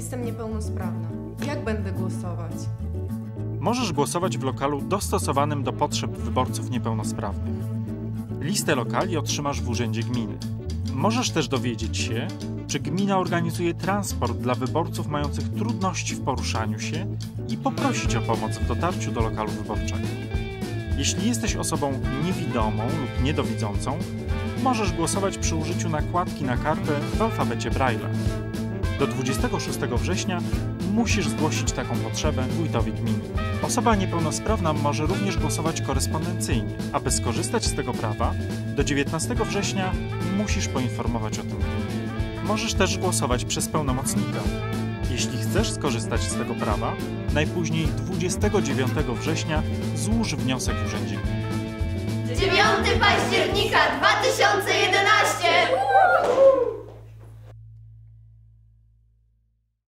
Jestem niepełnosprawna. Jak będę głosować? Możesz głosować w lokalu dostosowanym do potrzeb wyborców niepełnosprawnych. Listę lokali otrzymasz w urzędzie gminy. Możesz też dowiedzieć się, czy gmina organizuje transport dla wyborców mających trudności w poruszaniu się i poprosić o pomoc w dotarciu do lokalu wyborczego. Jeśli jesteś osobą niewidomą lub niedowidzącą, możesz głosować przy użyciu nakładki na kartę w alfabecie Braille'a. Do 26 września musisz zgłosić taką potrzebę wójtowi gminy. Osoba niepełnosprawna może również głosować korespondencyjnie. Aby skorzystać z tego prawa, do 19 września musisz poinformować o tym. Możesz też głosować przez pełnomocnika. Jeśli chcesz skorzystać z tego prawa, najpóźniej 29 września złóż wniosek w urzędzie gminy. 9 października 2011!